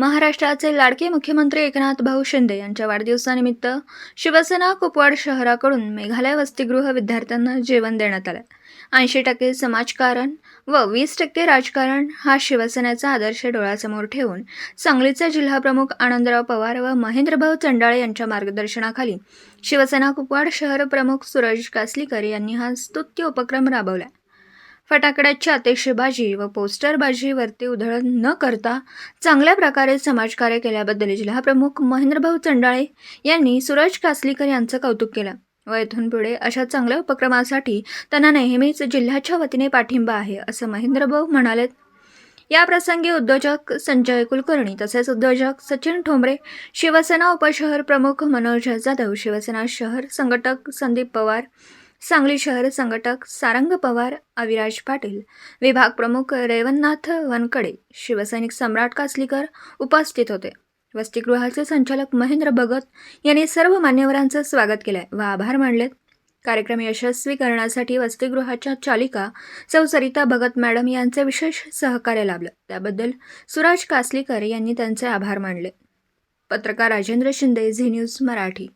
महाराष्ट्राचे लाडके मुख्यमंत्री एकनाथ भाऊ शिंदे यांच्या वाढदिवसानिमित्त शिवसेना कुपवाड शहराकडून मेघालय वसतिगृह विद्यार्थ्यांना जेवण देण्यात आलं. ऐंशी टक्के समाजकारण व वीस टक्के राजकारण हा शिवसेनेचा आदर्श डोळ्यासमोर ठेवून सांगलीचे जिल्हाप्रमुख आनंदराव पवार व महेंद्रभाऊ चंडाळे यांच्या मार्गदर्शनाखाली शिवसेना कुपवाड शहर प्रमुख सूरज कासलीकर यांनी हा स्तुत्य उपक्रम राबवला. फटाकड्याची आतिषबाजी व पोस्टरबाजीवरती उधळण न करता चांगल्या प्रकारे समाजकार्य केल्याबद्दल जिल्हाप्रमुख महेंद्रभाऊ चंडाळे यांनी सूरज कासलीकर यांचं कौतुक केलं व इथून पुढे अशा चांगल्या उपक्रमासाठी त्यांना नेहमीच जिल्ह्याच्या वतीने पाठिंबा आहे असं महेंद्रभाऊ म्हणालेत. या प्रसंगी उद्योजक संजय कुलकर्णी तसेच उद्योजक सचिन ठोंबरे शिवसेना उपशहर प्रमुख मनोज जाधव शिवसेना शहर संघटक संदीप पवार सांगली शहर संघटक सारंग पवार अविराज पाटील विभाग प्रमुख रेवणनाथ वनकडे शिवसैनिक सम्राट कासलीकर उपस्थित होते. वसतिगृहाचे संचालक महेंद्र भगत यांनी सर्व मान्यवरांचं स्वागत केलंय व आभार मानलेत. कार्यक्रम यशस्वी करण्यासाठी वसतिगृहाच्या चालिका सौ सरिता भगत मॅडम यांचे विशेष सहकार्य लाभलं. त्याबद्दल सुराज कासलीकर यांनी त्यांचे आभार मानले. पत्रकार राजेंद्र शिंदे झी न्यूज मराठी.